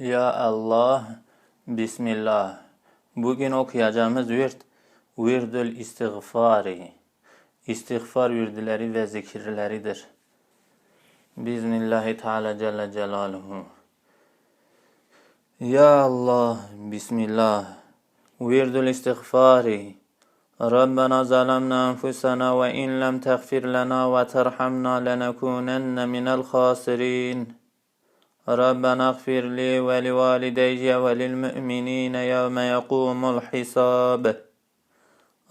Ya Allah, Bismillah. Bugün okuyacağımız virt, virdül istiğfari. İstiğfar virdleri ve zikirleridir. Bismillahi Teala Celle Celaluhu. Ya Allah, Bismillah. Virdül istiğfari. ربنا ظلمنا أنفسنا وإن لم تغفر لنا وترحمنا لنكونن من الخاسرين ربنا اغفر لي ولوالدي وللمؤمنين يوم يقوم الحساب.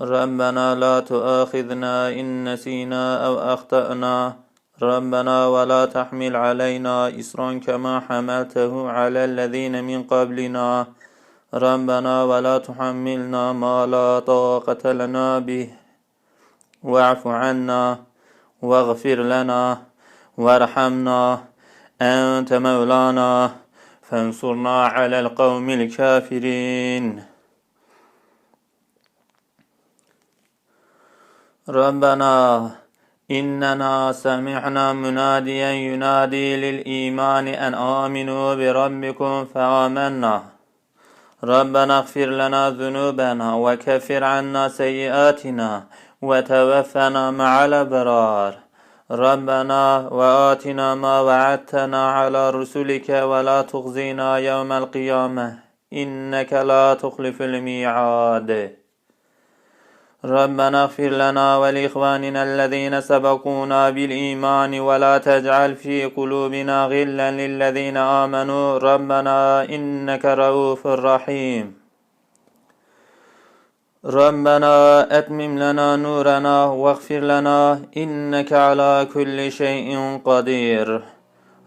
ربنا لا تؤاخذنا إن نسينا أو أخطأنا. ربنا ولا تحمل علينا إصرا كما حملته على الذين من قبلنا. ربنا ولا تحملنا ما لا طاقة لنا به. واعف عنا واغفر لنا وارحمنا. أنت مولانا فانصرنا على القوم الكافرين. ربنا إننا سمعنا مناديا ينادي للإيمان أن آمنوا بربكم فآمنا. ربنا اغفر لنا ذنوبنا وكفر عنا سيئاتنا وتوفنا مع الأبرار. ربنا وآتنا ما وعدتنا على رسلك ولا تخزينا يوم القيامة إنك لا تخلف الميعاد. ربنا اغفر لنا ولإخواننا الذين سبقونا بالإيمان ولا تجعل في قلوبنا غلا للذين آمنوا. ربنا إنك رؤوف رحيم. ربنا أتمم لنا نورنا واغفر لنا إنك على كل شيء قدير.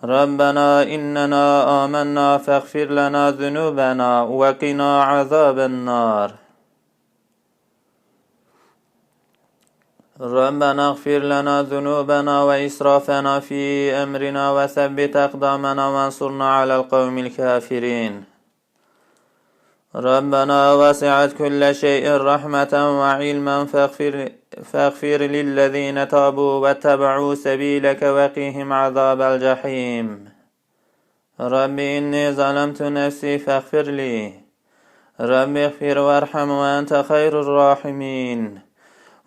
ربنا إننا آمنا فاغفر لنا ذنوبنا وقنا عذاب النار. ربنا اغفر لنا ذنوبنا وإسرافنا في أمرنا وثبت أقدامنا وانصرنا على القوم الكافرين. ربنا وسعت كل شيء رحمة وعلما فاغفر, فاغفر للذين تابوا واتبعوا سبيلك وقهم عذاب الجحيم. رب إني ظلمت نفسي فاغفر لي. رب اغفر وارحم وأنت خير الراحمين.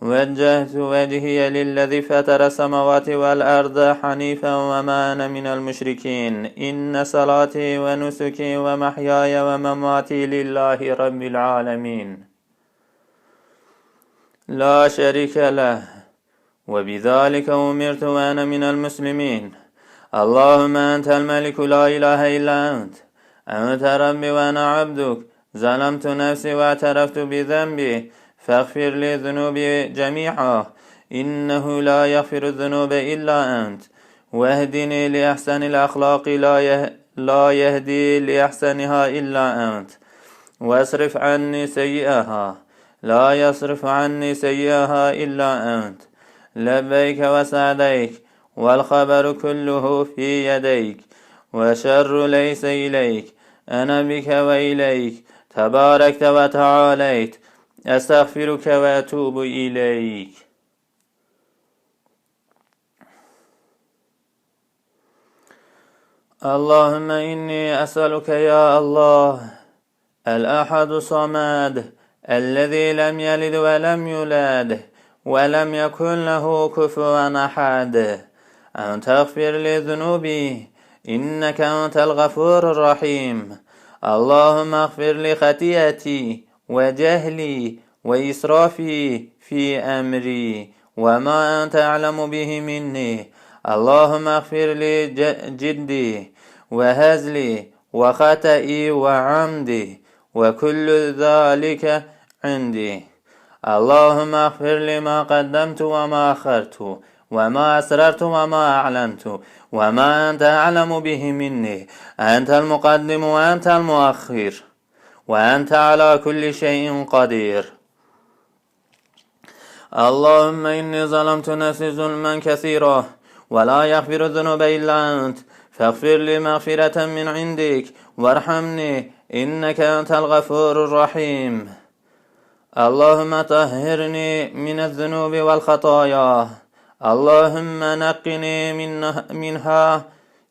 وجهت وجهي للذي فطر السماوات والأرض حنيفا وما أنا من المشركين. إن صلاتي ونسكي ومحياي ومماتي لله رب العالمين. لا شريك له وبذلك أمرت وأنا من المسلمين. اللهم أنت الملك لا إله إلا أنت. أنت ربي وأنا عبدك. ظلمت نفسي واعترفت بذنبي. فاغفر لي ذنوبي جميعا إنه لا يغفر الذنوب إلا أنت. واهدني لأحسن الأخلاق لا, يه... لا يهدي لأحسنها إلا أنت. واصرف عني سيئها لا يصرف عني سيئها إلا أنت. لبيك وسعديك والخبر كله في يديك. وشر ليس إليك أنا بك وإليك. تباركت وتعاليت أستغفرك وأتوب إليك اللهم إني أسألك يا الله الأحد الصمد الذي لم يلد ولم يولد ولم يكن له كفوا أحد أن تغفر لي ذنوبي إنك أنت الغفور الرحيم اللهم اغفر لي خطيئتي وجهلي وإسرافي في أمري وما أنت أعلم به مني. اللهم اغفر لي جدي وهزلي وخطئي وعمدي وكل ذلك عندي. اللهم اغفر لي ما قدمت وما أخرت وما أسررت وما أعلنت وما أنت أعلم به مني. أنت المقدم وأنت المؤخر. وأنت على كل شيء قدير. اللهم إني ظلمت نفسي ظلما كثيرا ولا يغفر الذنوب إلا أنت. فاغفر لي مغفرة من عندك وارحمني إنك أنت الغفور الرحيم. اللهم طهرني من الذنوب والخطايا. اللهم نقني منها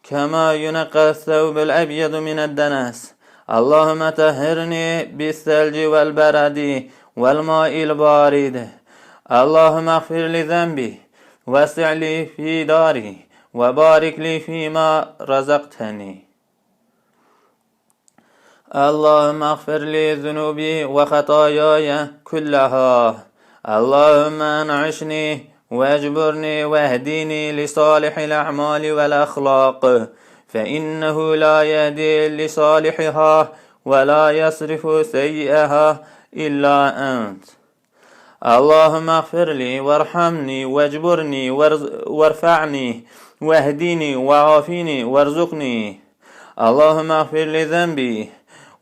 كما ينقى الثوب الأبيض من الدنس. اللهم طهرني بالثلج والبرد والماء البارد. اللهم اغفر لي ذنبي واسع لي في داري وبارك لي فيما رزقتني. اللهم اغفر لي ذنوبي وخطاياي كلها. اللهم انعشني واجبرني واهديني لصالح الأعمال والأخلاق. فإنه لا يهدي لصالحها ولا يصرف سيئها إلا أنت. اللهم اغفر لي وارحمني واجبرني وارفعني واهديني وعافيني وارزقني. اللهم اغفر لي ذنبي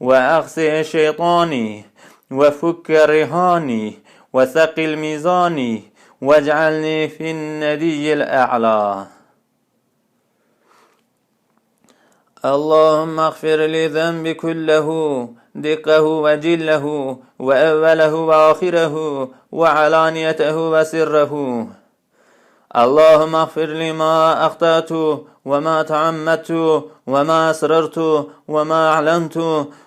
وأغسل شيطاني وفك رهاني وثقل ميزاني واجعلني في الندي الأعلى. اللهم اغفر لي ذنبي كله دقه وجله وأوله وآخره وعلانيته وسره. اللهم اغفر لي ما أخطأت وما تعمدت وما أسررت وما أعلنت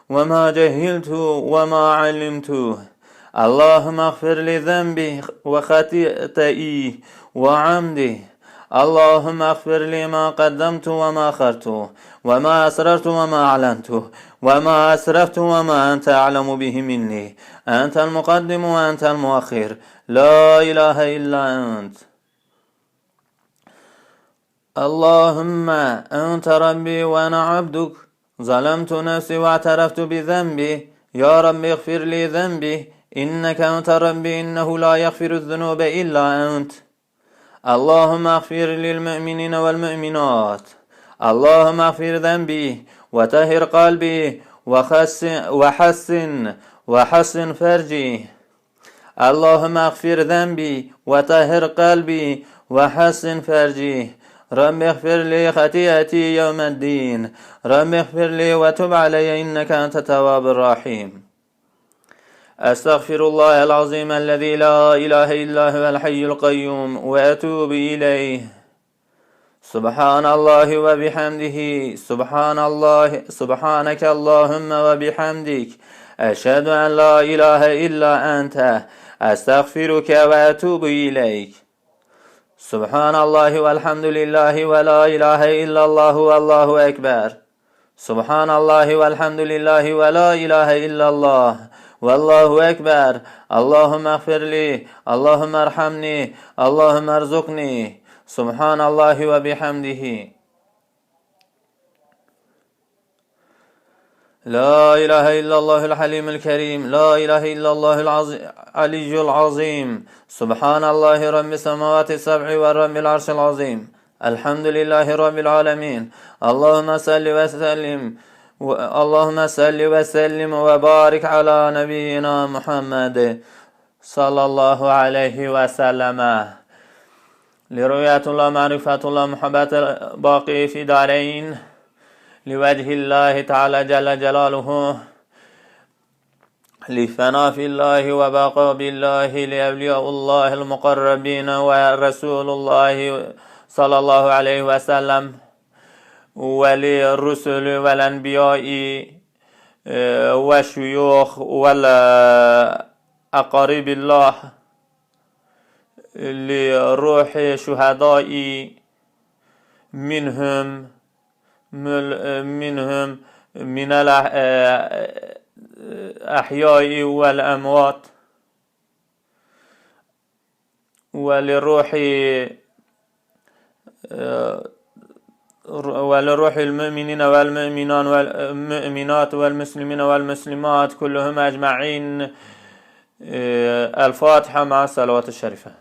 وما جهلت وما علمت. اللهم اغفر لي ذنبي وخطيئتي وعمدي. اللهم اغفر لي ما قدمت وما أخرت وما أسررت وما أعلنت وما أسرفت وما أنت أعلم به مني. أنت المقدم وأنت المؤخر. لا إله إلا أنت. اللهم أنت ربي وأنا عبدك. ظلمت نفسي واعترفت بذنبي. يا رب اغفر لي ذنبي. إنك أنت ربي إنه لا يغفر الذنوب إلا أنت. اللهم اغفر للمؤمنين والمؤمنات. اللهم اغفر ذنبي وطهر قلبي وحسن وحسن فرجي. اللهم اغفر ذنبي وطهر قلبي وحسن فرجي. رب اغفر لي خطيئتي يوم الدين. رب اغفر لي وتب علي إنك أنت التواب الرحيم. أستغفر الله العظيم الذي لا إله إلا هو الحي القيوم وأتوب إليه سبحان الله وبحمده سبحان الله سبحانك اللهم وبحمدك أشهد أن لا إله إلا أنت أستغفرك وأتوب إليك سبحان الله والحمد لله ولا إله إلا الله والله أكبر سبحان الله والحمد لله ولا إله إلا الله والله أكبر. اللهم اغفر لي. اللهم ارحمني. اللهم ارزقني. سبحان الله وبحمده. لا إله إلا الله الحليم الكريم. لا إله إلا الله العلي العظيم. سبحان الله رب السماوات السبع ورب العرش العظيم. الحمد لله رب العالمين. اللهم صل وسلم. اللهم صل وسلم وبارك على نبينا محمد صلى الله عليه وسلم لرؤية الله معرفة الله محبة باقي في دارين لوجه الله تعالى جل جلاله لفنا في الله وبقى بالله لأولياء الله المقربين ورسول الله صلى الله عليه وسلم وللرسل والأنبياء والشيوخ والأقارب الله لروح شهداء منهم منهم من الأحياء والأموات ولروح ولروح المؤمنين والمؤمنان والمؤمنات والمسلمين والمسلمات كلهم أجمعين الفاتحة مع الصلوات الشريفة.